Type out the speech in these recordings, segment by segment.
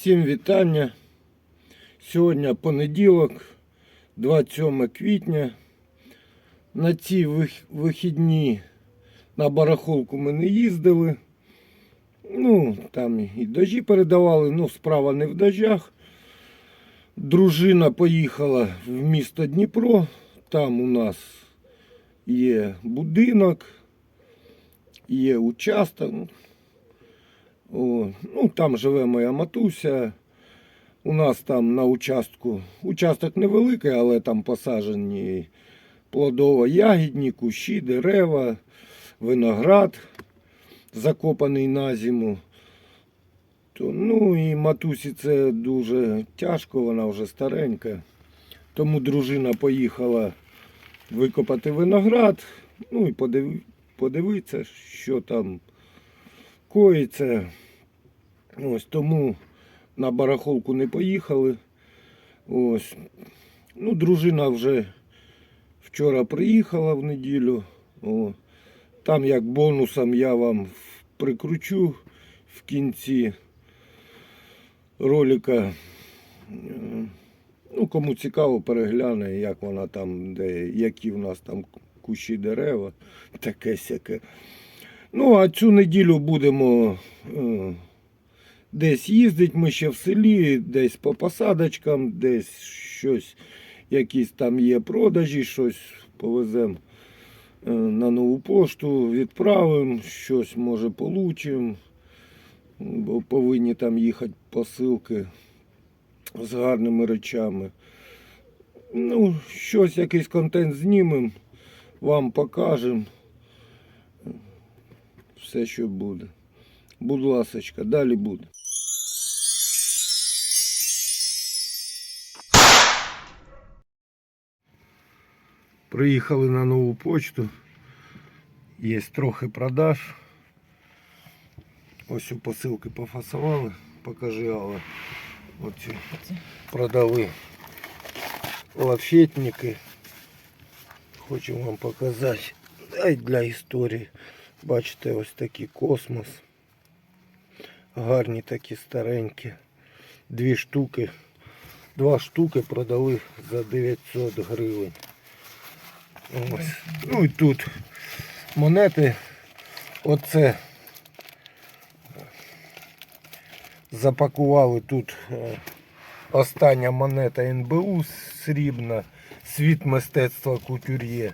Всім вітання. Сьогодні понеділок, 27 квітня. На ці вихідні на барахолку ми не їздили. Ну, там і дожі передавали, ну, справа не в дождях. Дружина поїхала в місто Дніпро. Там у нас є будинок, є участок. О, ну, там живе моя матуся. У нас там на участку. Участок невеликий, але там посаджені плодово-ягідні, кущі, дерева, виноград, закопаний на зиму. То, ну і матусі це дуже тяжко, вона вже старенька. Тому дружина поїхала викопати виноград, ну і подивитися, що там коїться. Ось тому на барахолку не поїхали. Ось. Ну, дружина вже вчора приїхала в неділю. О. Там як бонусом я вам прикручу в кінці ролика. Е, Ну, кому цікаво, перегляне, як вона там, де, які в нас там кущі дерева, таке сяке. Ну, а цю неділю будемо е, десь їздити. Ми ще в селі, десь по посадочкам, десь щось, якісь там є продажі, щось повеземо е, на нову пошту, відправимо, щось може получимо. Бо повинні там їхати посилки з гарними речами. Ну, щось, якийсь контент знімемо, вам покажемо все, що буде. Будь ласочка, далі буде. Приїхали на нову почту. Є трохи продаж. Ось у посилки пофасували. Покажи, але оці продали лафетники. Хочу вам показати. Дай для історії. Бачите, ось такий космос. Гарні такі старенькі. Дві штуки. Два штуки продали за 900 гривень. Ось. Ну і тут монети. Оце запакували тут е, остання монета НБУ срібна, світ мистецтва кутюр'є.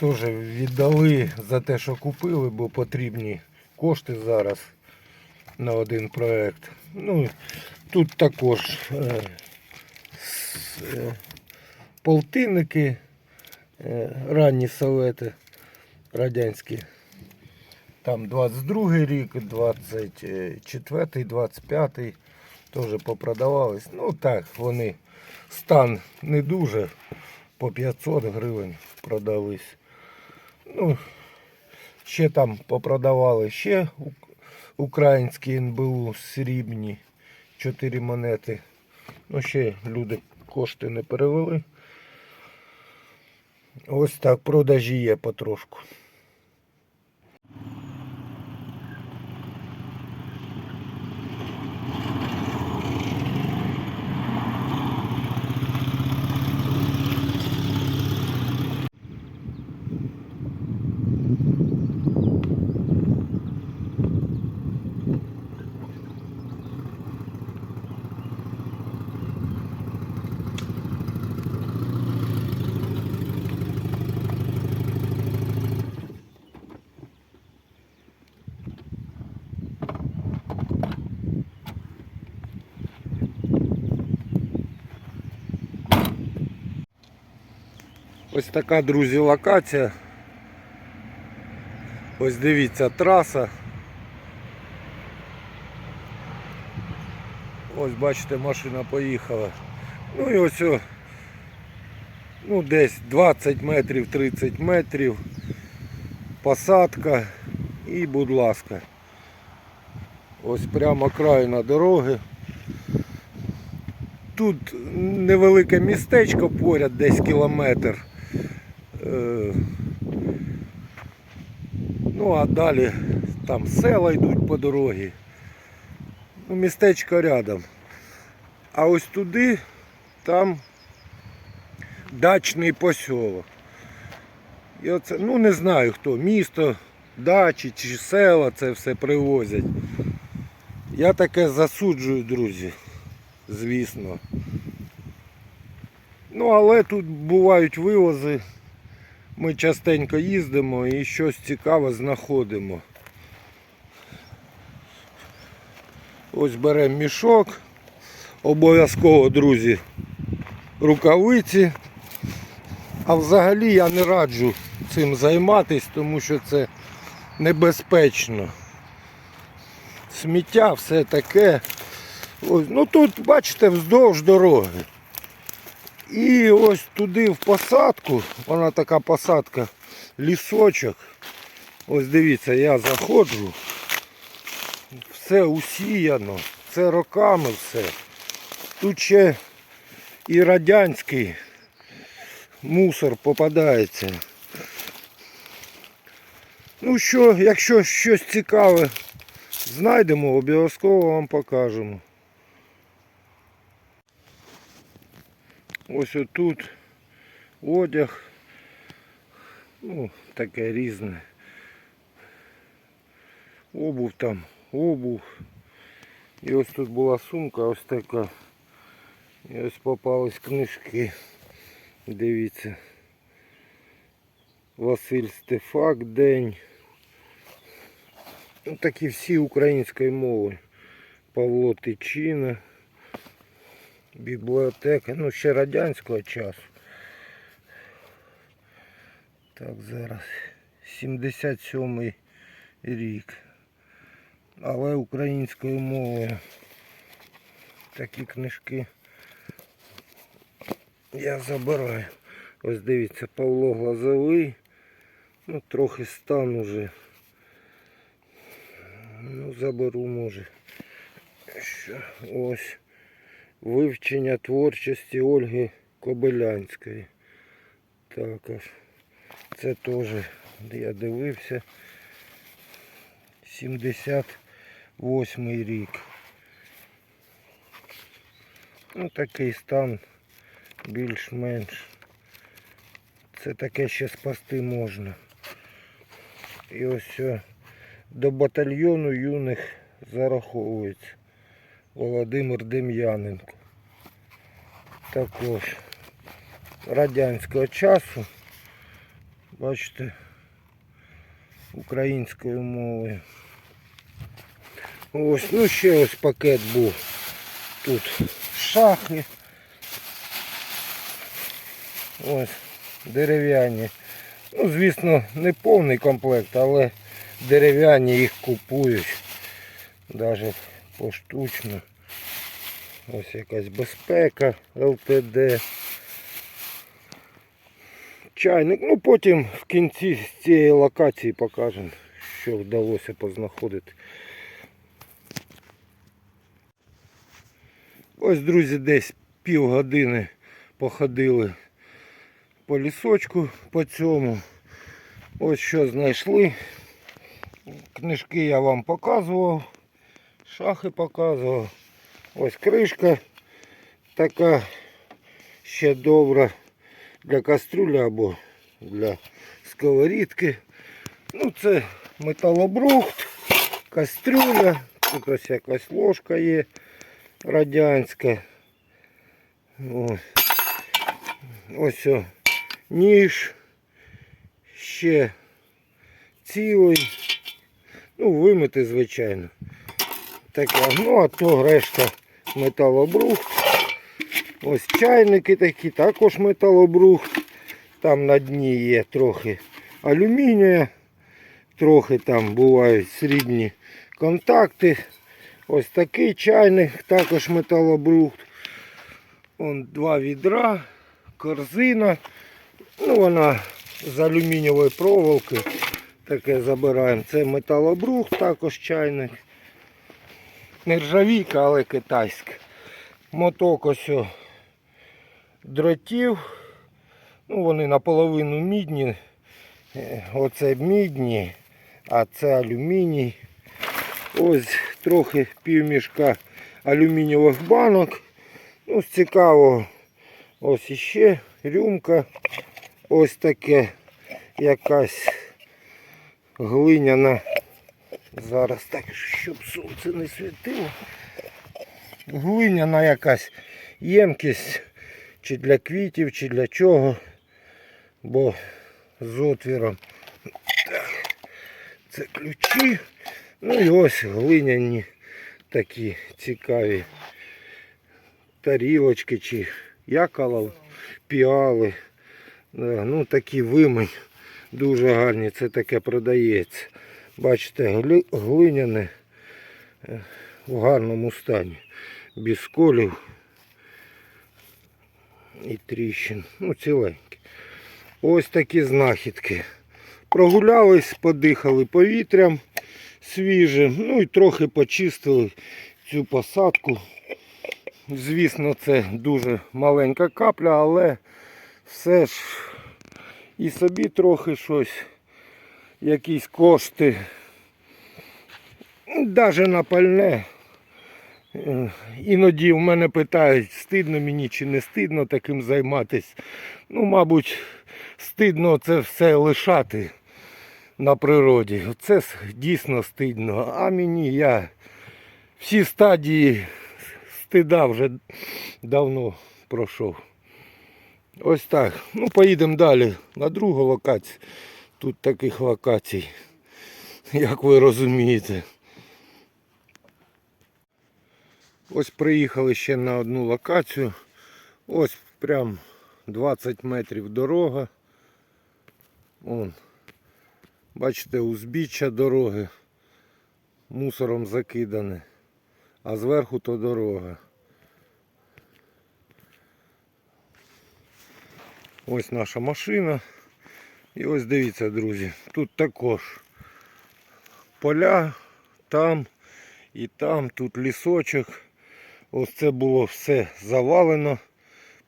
Теж віддали за те, що купили, бо потрібні кошти зараз на один проект. Ну, тут також е, е, полтинники, е, ранні совети радянські. Там 22 рік, 24, 25 теж попродавались. Ну так, вони стан не дуже, по 500 гривень продались. Ну, ще там попродавали ще українські НБУ срібні 4 монети. Ну, ще люди кошти не перевели. Ось так продажі є потрошку. Ось така, друзі, локація. Ось дивіться траса. Ось бачите, машина поїхала. Ну і ось ну десь 20 метрів, 30 метрів. Посадка і будь ласка. Ось прямо крайна дороги. Тут невелике містечко поряд, десь кілометр. Е, Ну а далі там села йдуть по дорозі. Ну, містечко рядом. А ось туди, там дачний посілок. І оце, ну не знаю хто, місто, дачі чи села це все привозять. Я таке засуджую, друзі, звісно. Ну, але тут бувають вивози. Ми частенько їздимо і щось цікаве знаходимо. Ось беремо мішок. Обов'язково, друзі, рукавиці. А взагалі я не раджу цим займатися, тому що це небезпечно. Сміття, все таке. Ось, ну тут, бачите, вздовж дороги. І ось туди в посадку, вона така посадка, лісочок. Ось дивіться, я заходжу. Все усіяно, це роками все. Тут ще і радянський мусор попадається. Ну що, якщо щось цікаве знайдемо, обов'язково вам покажемо. Ось отут одяг. Ну, таке різне. Обув там, обув. І ось тут була сумка ось така. І ось попались книжки. Дивіться. Василь Стефак день. Ну, такі всі української мови. Павло Тичина. Бібліотека, ну ще радянського часу. Так, зараз 77-й рік. Але українською мовою. Такі книжки я забираю. Ось дивіться, Павло Глазовий. Ну, трохи стан уже. Ну, заберу може. Що? Ось. Вивчення творчості Ольги Кобилянської. Також. Це теж я дивився. 78 рік. Ну такий стан більш-менш. Це таке ще спасти можна. І ось до батальйону юних зараховується. Володимир Дем'яненко. Також радянського часу. Бачите, українською мовою. Ось, ну ще ось пакет був. Тут шахи. Ось дерев'яні. Ну, звісно, не повний комплект, але дерев'яні їх купують. Навіть поштучно. Ось якась безпека, ЛТД. Чайник. Ну потім в кінці з цієї локації покажемо, що вдалося познаходити. Ось, друзі, десь півгодини походили по лісочку по цьому. Ось що знайшли. Книжки я вам показував, шахи показував. Ось кришка така ще добра для кастрюлі або для сковорідки. Ну це металобрухт, кастрюля, тут ось якась ложка є радянська. Ось, ось о, ніж ще цілий. Ну, вимити, звичайно. Таке, ну а то решта металобрухт. Ось чайники такі, також металобрухт. Там на дні є трохи алюмінія, трохи там бувають срібні контакти. Ось такий чайник, також металобрухт. Вон два відра, корзина. Ну вона з алюмінієвої проволоки. Таке забираємо. Це металобрухт, також чайник. Нержавійка, але китайська. Моток ось дротів. Ну, вони наполовину мідні. Е, Оце мідні, а це алюміній. Ось трохи півмішка алюмінієвих банок. Ну, з цікавого, ось іще рюмка. Ось таке якась глиняна. Зараз так, щоб сонце не світило. Глиняна якась ємкість, чи для квітів, чи для чого. Бо з отвіром. Це ключі. Ну і ось глиняні такі цікаві тарілочки чи якала, піали. Ну такі вимень дуже гарні, це таке продається. Бачите, глиняне е, в гарному стані. Без колів і тріщин. Ну, ціленькі. Ось такі знахідки. Прогулялись, подихали повітрям свіжим, ну і трохи почистили цю посадку. Звісно, це дуже маленька капля, але все ж і собі трохи щось, якісь кошти. Навіть на пальне. Іноді в мене питають, стидно мені чи не стидно таким займатися. Ну, мабуть, стидно це все лишати на природі. Це дійсно стидно. А мені я всі стадії стида вже давно пройшов. Ось так. Ну, поїдемо далі на другу локацію. Тут таких локацій, як ви розумієте. Ось приїхали ще на одну локацію. Ось прям 20 метрів дорога. Вон. Бачите, узбіччя дороги мусором закидане, а зверху то дорога. Ось наша машина. І ось дивіться, друзі, тут також поля, там і там, тут лісочок. Ось це було все завалено.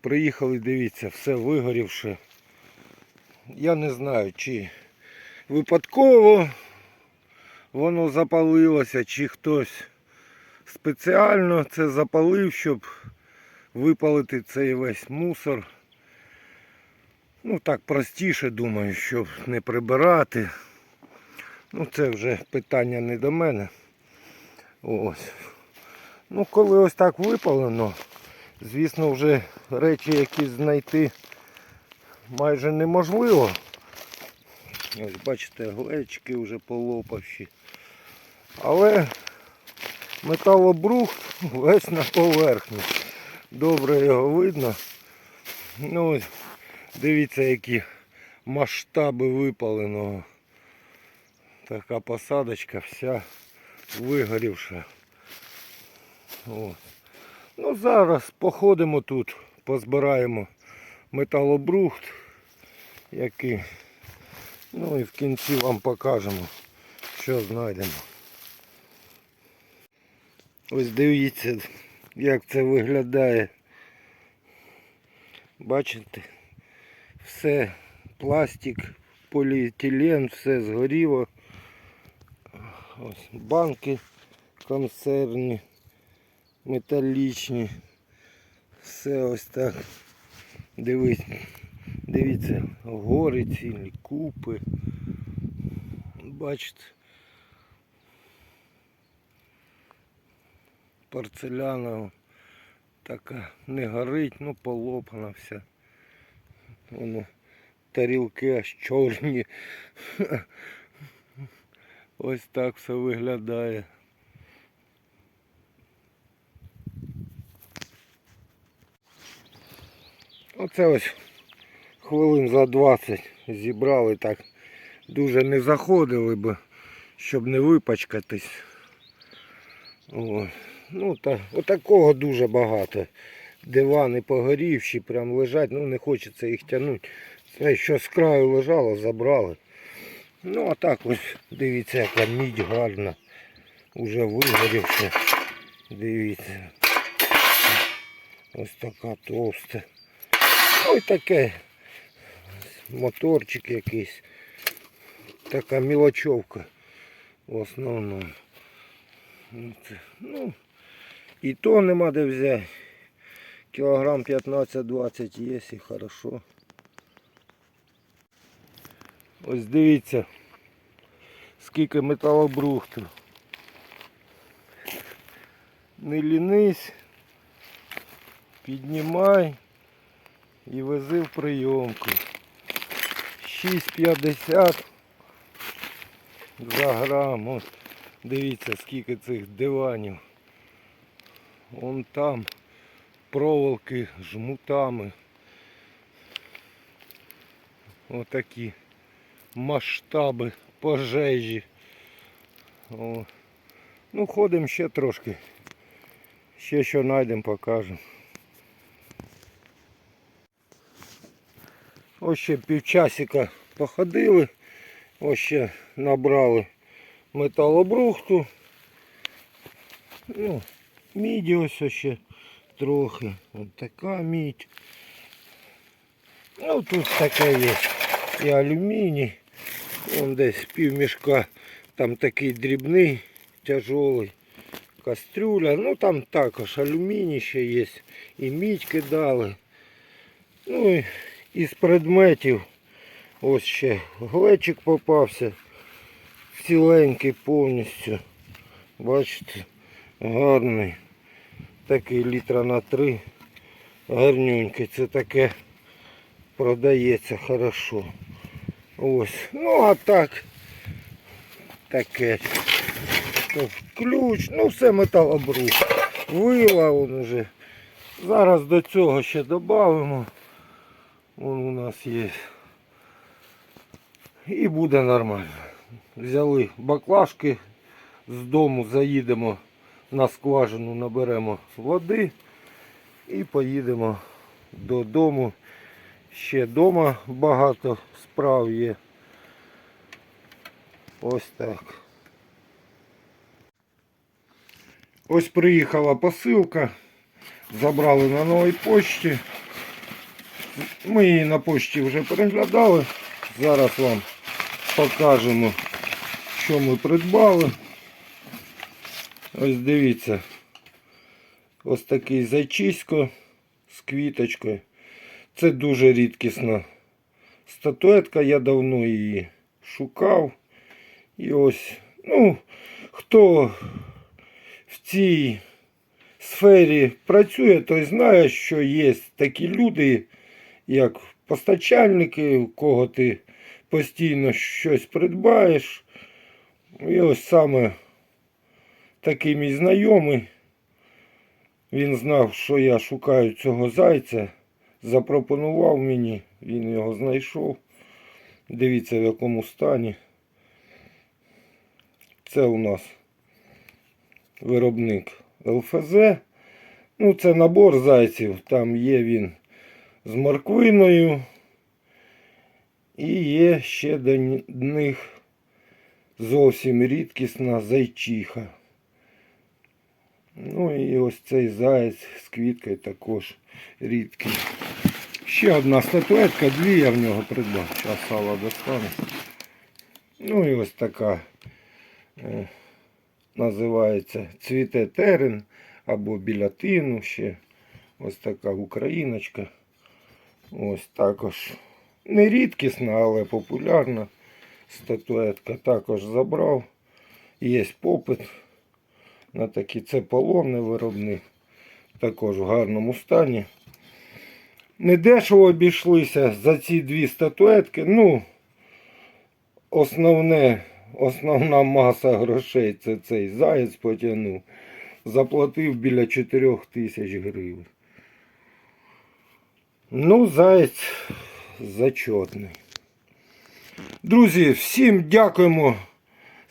Приїхали, дивіться, все вигорівше. Я не знаю, чи випадково воно запалилося, чи хтось спеціально це запалив, щоб випалити цей весь мусор. Ну так простіше думаю, щоб не прибирати. Ну це вже питання не до мене. Ось. Ну коли ось так випалено, звісно вже речі якісь знайти майже неможливо. Ось бачите, глечки вже полопавші. Але металобрух весь на поверхні. Добре його видно. Ну дивіться які масштаби випаленого. Така посадочка вся вигорівша. Ну зараз походимо тут, позбираємо металобрухт, який Ну і в кінці вам покажемо, що знайдемо. Ось дивіться, як це виглядає. Бачите? Все, пластик, поліетилен, все згоріло. Ось банки консервні, металічні. Все ось так. Дивись, дивіться, гори цілі, купи. Бачите. Порцеляна така не горить, ну полопана вся. Воно тарілки аж чорні. Ось так все виглядає. Оце ось хвилин за 20 зібрали так. Дуже не заходили би, щоб не випачкатись. О. Ну та отакого дуже багато. Дивани погорівші, прям лежать, ну не хочеться їх тягнути. Це що з краю лежало, забрали. Ну а так ось дивіться, яка мідь гарна. Уже вигорівши. Дивіться. Ось така товста. Ось таке. Моторчик якийсь. Така мілочовка в основному. Ну, і то нема де взяти. Кілограм 15-20 є і хорошо. Ось дивіться, скільки металобрухту. Не лінись, піднімай і вези в прийомку. 6,50 за грам. Ось дивіться, скільки цих диванів. Вон там проволоки жмутами. Отакі масштаби пожежі. О. Ну, ходимо ще трошки. Ще що знайдемо, покажемо. Ось ще півчасика походили. Ось ще набрали металобрухту. Ну, міді ось ще трохи. Ось така мідь. Ну тут таке є. І алюміній. Вон десь півмішка. Там такий дрібний, тяжолий. Кастрюля. Ну там також алюміній ще є. І мідь кидали. Ну і із предметів. Ось ще глечик попався. Ціленький повністю. Бачите, гарний. Такий літра на три. Гарнюнький. Це таке продається хорошо. Ось. Ну а так. Таке. Ключ, ну все металобрух. Вила он уже. Зараз до цього ще додамо. Вон у нас є. І буде нормально. Взяли баклажки з дому, заїдемо на скважину, наберемо води і поїдемо додому. Ще вдома багато справ є. Ось так. Ось приїхала посилка. Забрали на новій почті. Ми її на почті вже переглядали. Зараз вам покажемо, що ми придбали. Ось дивіться. Ось такий зайчисько з квіточкою. Це дуже рідкісна статуетка. Я давно її шукав. І ось, ну, хто в цій сфері працює, той знає, що є такі люди, як постачальники, у кого ти постійно щось придбаєш. І ось саме такий мій знайомий. Він знав, що я шукаю цього зайця. Запропонував мені, він його знайшов. Дивіться в якому стані. Це у нас виробник ЛФЗ. Ну, це набор зайців. Там є він з морквиною. І є ще до них зовсім рідкісна зайчиха. Ну і ось цей заєць з квіткою також рідкий. Ще одна статуетка, дві я в нього придбав. Зараз сало достану. Ну і ось така е, називається цвіте терен або біля тину ще. Ось така україночка. Ось також не рідкісна, але популярна статуетка. Також забрав. Є попит на такі. Це полонний виробник. Також в гарному стані. Не дешево обійшлися за ці дві статуетки. Ну, основне, основна маса грошей це цей заєць потягнув. Заплатив біля 4 тисяч гривень. Ну, заєць зачетний. Друзі, всім дякуємо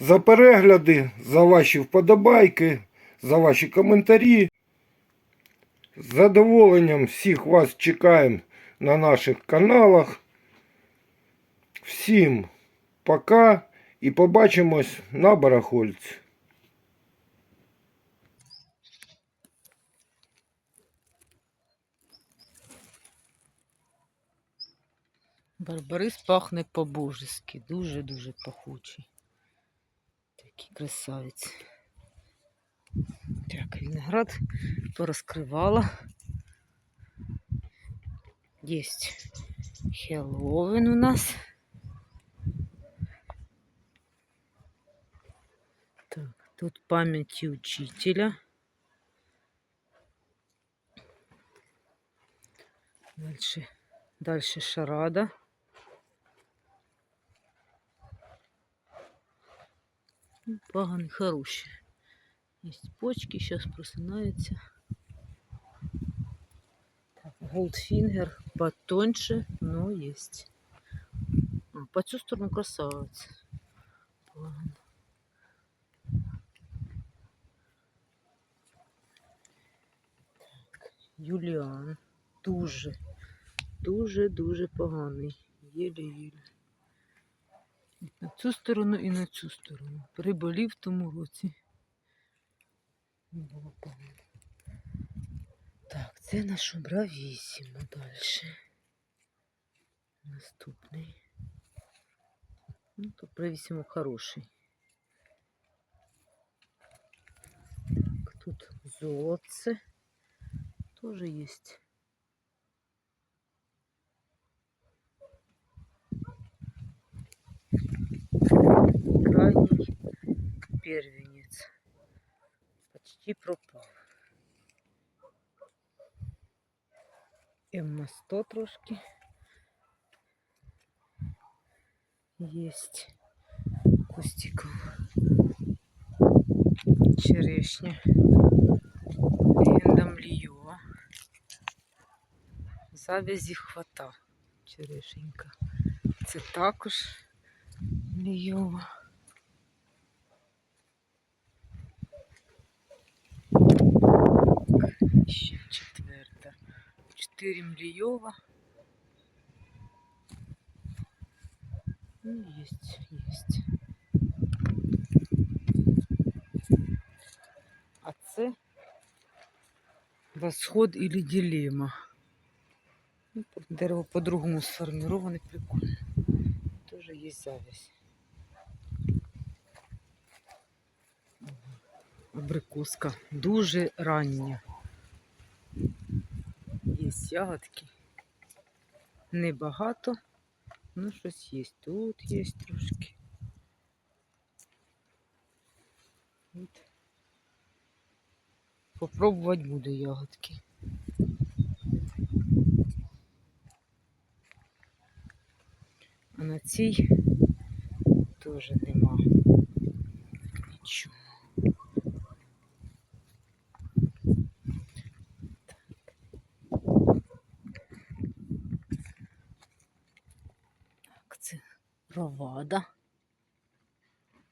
за перегляди, за ваші вподобайки, за ваші коментарі. З задоволенням всіх вас чекаємо на наших каналах. Всім пока і побачимось на барахольці. Барбарис пахне по-божески, дуже-дуже пахучий. Такий красавець. Так, виноград порозкривала. Есть Хеллоуин у нас. Так, тут памяти учителя. Дальше, дальше шарада. Ну, Паганы хорошие. Есть почки, сейчас просинаются. Так, Голдфингер потоньше, но есть. А, по цю сторону красавец. Паган. Так, Юліан. Дуже, дуже, дуже поганий. Єле-єле. На цю сторону і на цю сторону. Приболів в тому році. Було погано. Так, це наш бравісімо далі. Наступний. Ну, тут бравісімо хороший. Так, тут золотце тоже есть. Крайний первенец. Почти пропал. Эмма 100 трошки. Есть кустиков. Черешня. Легенда млієва. Завязі хвата. Черешенька. Це також млієва. Ще четверта. Чотири млієва. Ну, есть, есть. А це восход или дилемма. Ну, дерево по-другому сформироване, прикольно. Тоже есть зависть. Абрикоска дуже рання. Є ягодки. Небагато, ну щось є. Тут є трошки. От. Попробувати буду ягодки. А на цій теж нема нічого. Так, це ровада.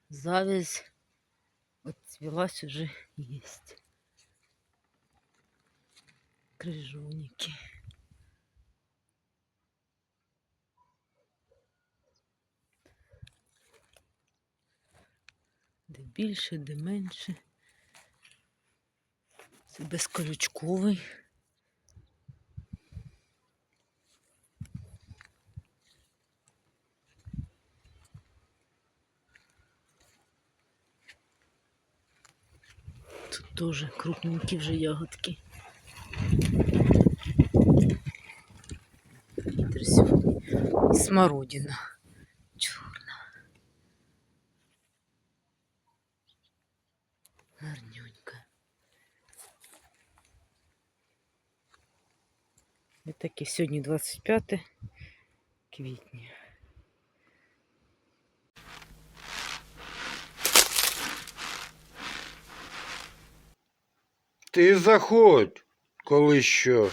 Завязь отцвелась уже есть. Крыжовники. Де більше, де менше. Це безколючковий. Тут тоже крупненькі вже ягодки. Вітер сьогодні. І смородина. Чорна. Гарнюнька. Ось таке сьогодні 25 квітня. Ти заходь, коли що.